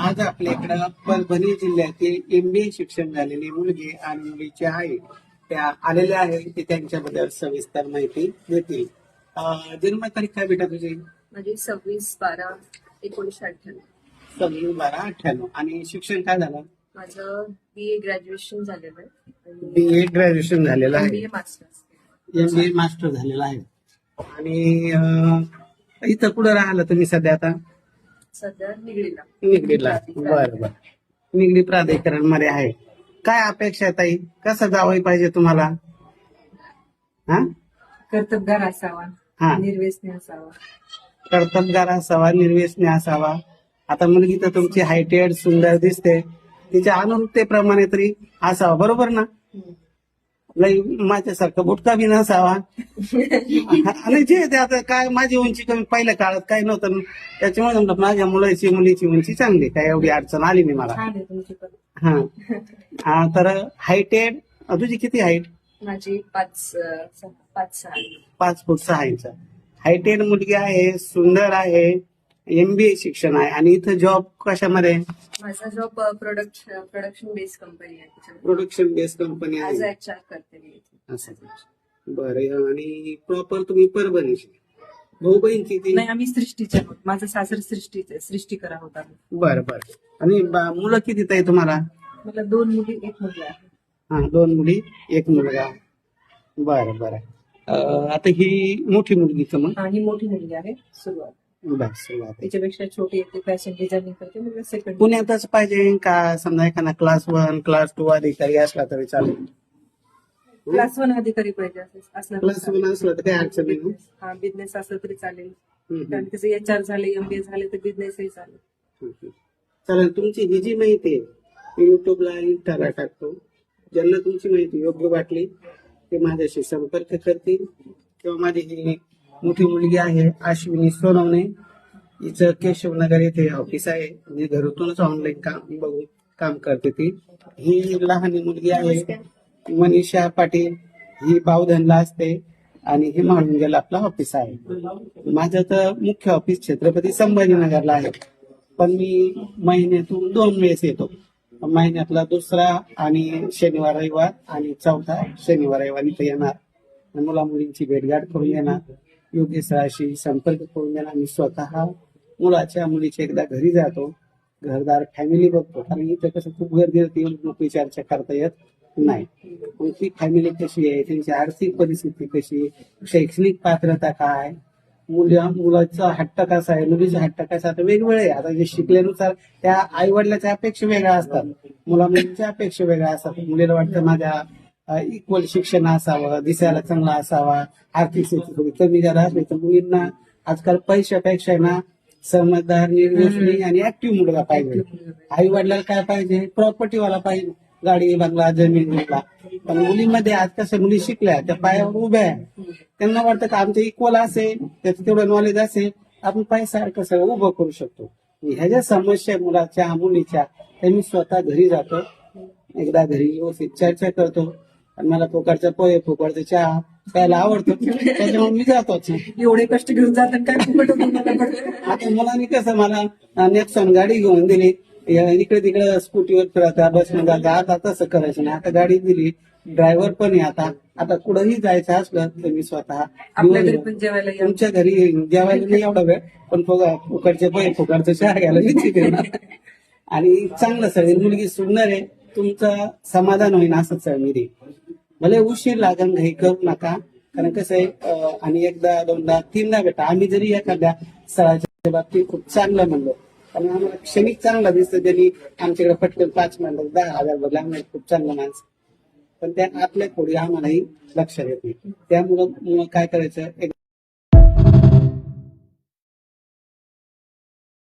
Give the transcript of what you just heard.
आज आपल्याकडं परभणी जिल्ह्यातील एमबीए शिक्षण झालेली मुलगी आणि मुलीची आहे त्या आलेल्या आहेत ते त्यांच्याबद्दल सविस्तर माहिती देतील. जन्मतारीख काय बेटा तुझी? म्हणजे सव्वीस बारा एकोणीसशे अठ्ठ्याण्णव. सव्वीस बारा अठ्ठ्याण्णव. आणि शिक्षण काय झालं? माझं बी ए ग्रॅज्युएशन झालेलं आहे. बी ए ग्रॅज्युएशन झालेलं बी आहे A masters M B A master झालेलं आहे. आणि अं, इथं कुठं राहिलं तुम्ही सध्या आता? सध्या निगडीला. निगडीला. बरं बरं. निगडी प्राधिकरणमध्ये आहे. काय अपेक्षा आहे ताई? कसं जावं पाहिजे तुम्हाला? हा? कर्तबगार असावा हा. निर्व्यसनी असावा. कर्तबगार असावा निर्व्यसनी असावा. आता मुलगी तर तुमची हायटेड सुंदर दिसते. तिच्या अनुरूपतेप्रमाणे तरी असावा. बरोबर ना? लई माझ्यासारखं बुटका बी नसावा. आणि जे ते आता काय माझी उंची कमी पहिल्या काळात काही नव्हतं. त्याच्यामुळे म्हणलं माझ्या मुलाची मुलीची उंची चांगली काय एवढी अडचण आली नाही मला. छान आहे तुमची पण. हा. हा, तर हायटेड तुझी किती हाईट माझी पाच अं, सहा- पाच सहा. पाच फूट सहा इंच. हायटेड मुलगी आहे सुंदर आहे. एमबीए शिक्षण आहे. आणि इथं जॉब कशामध्ये माझा job product production based company आहे. त्याच्यामध्ये. प्रोडक्शन बेस कंपनी ऍज आहे. एच आर करते मी इथे. असं बरं आणि प्रॉपर तुम्ही परभणीचे. भाऊ बहीण किती? नाही आम्ही सृष्टीचे आहोत. माझं सासर सृष्टीचे सृष्टी करा होता बरं बरं. आणि बा- मुलं किती ताई तुम्हाला? मला दोन मुली एक मुलगा आहे. हा दोन मुली एक मुलगा. बरं बरं. अं, आता ही मोठी मुलगी का मग? आणि मोठी मुलगी आहे. सुरुवात. त्याच्यापेक्षा छोटी येते फॅशन डिझायनिंग करते मुलगा सेकंड पुण्यातच पाहिजे का समजा एखादा क्लास वन क्लास टू अधिकारी असला तरी चालेल. क्लास वन अधिकारी पाहिजे असं- असलं तरी क्लास वन असला तर काही अडचण नाही ना? हा बिझनेस असलं तरी चालेल. कारण त्याचं एच आर झाले एमबीए झाले तर बिझनेसही चालेल. चालेल तुमची ही जी माहिती आहे युट्यूबला इंस्टाला टाकतो. ज्यांना तुमची माहिती योग्य वाटली ते माझ्याशी संपर्क करतील. किंवा माझी ही मोठी मुलगी आहे अश्विनी सोनवणे. हिचं केशवनगर येथे ऑफिस आहे. मी घरातूनच ऑनलाईन काम बघून काम करते ती. ही लहान मुलगी आहे. मनीषा पाटील. ही बावधनला असते. आणि हे गेलं आपलं ऑफिस आहे. माझं तर मुख्य ऑफिस छत्रपती संभाजीनगरला आहे. पण मी महिन्यातून दोन वेळेस येतो. महिन्यातला दुसरा आणि शनिवार रविवार आणि चौथा शनिवार रविवार इथं येणार. मुला मुलींची भेटगाठ करून येणार. योग्य सराशी संपर्क करून देणार मी स्वतः मुलाच्या मुलीच्या एकदा घरी जातो. घरदार फॅमिली बघतो. कारण इथं कसं खूप गर्दी होती. नोकरी चर्चा करता येत नाही. मग ती फॅमिली कशी आहे? त्यांची आर्थिक परिस्थिती कशी आहे, शैक्षणिक पात्रता काय? मुला मुलाचा हट्ट कसा आहे? मुलीचा हट्ट कसा आहे, आता वेगवेगळे आहे. आता जे शिकल्यानुसार त्या आई वडिलाच्या अपेक्षा वेगळ्या असतात. मुला मुलीच्या अपेक्षा वेगळ्या असतात. मुलीला वाटतं माझ्या इक्वल शिक्षण असावं दिसायला चांगला असावा आर्थिक स्थिती थोडी कमी जरा असली तर मुलींना आजकाल पैशापेक्षा ना समजदार निर्व्यसनी आणि ऍक्टिव्ह मुलगा पाहिजे. आई वडिलाला काय पाहिजे? प्रॉपर्टीवाला पाहिजे. गाडी बंगला जमीन बंगला पण मुलीमध्ये आज कसं मुली शिकल्या त्या पायावर उभ्या आहे त्यांना वाटतं का आमचं इक्वल असेल त्याचं तेवढं नॉलेज असेल आपण पैसा कसं उभं करू शकतो. ह्या ज्या समस्या मुलाच्या मुलीच्या त्या मी स्वतः घरी जातो. एकदा घरी व्यवस्थित चर्चा करतो. आणि मला फुकटचा पोहे फुकटचा चहा प्यायला आवडतो. त्याच्यामुळे मी जातोच एवढे कष्ट घेऊन जातात काय फुकट. आता मुलांनी कसं मला नेक्सॉन गाडी घेऊन दिली. इकडे तिकडे स्कूटीवर फिरता बसने जाता. आता तसं करायचं नाही. आता गाडी दिली. ड्रायव्हर पण आहे आता. आता कुठंही जायचं असलं तर मी स्वतः आपल्या घरी पण जेवायला या. तुमच्या घरी जेवायला नाही एवढा वेळ. पण फुगा फुकटचे पै फुकटचं चहा घ्यायला. आणि चांगलं सगळी मुलगी सुंदर आहे. तुमचं समाधान होईन असंच आहे मी मला उशीर लागन घाई करू नका. कारण कसं आहे आणि एकदा दोनदा तीनदा भेटा. आम्ही जरी एखाद्या स्थळाच्या बाबतीत खूप चांगलं म्हणलो पण आम्हाला क्षणिक चांगला दिसतं. ज्यांनी आमच्याकडे पटकन पाच मिनिटात दहा हजार बदला आम्हाला खूप चांगलं माणसं. पण त्या आपल्या खोडी आम्हालाही लक्षात येत नाही. त्यामुळं काय करायचं? एक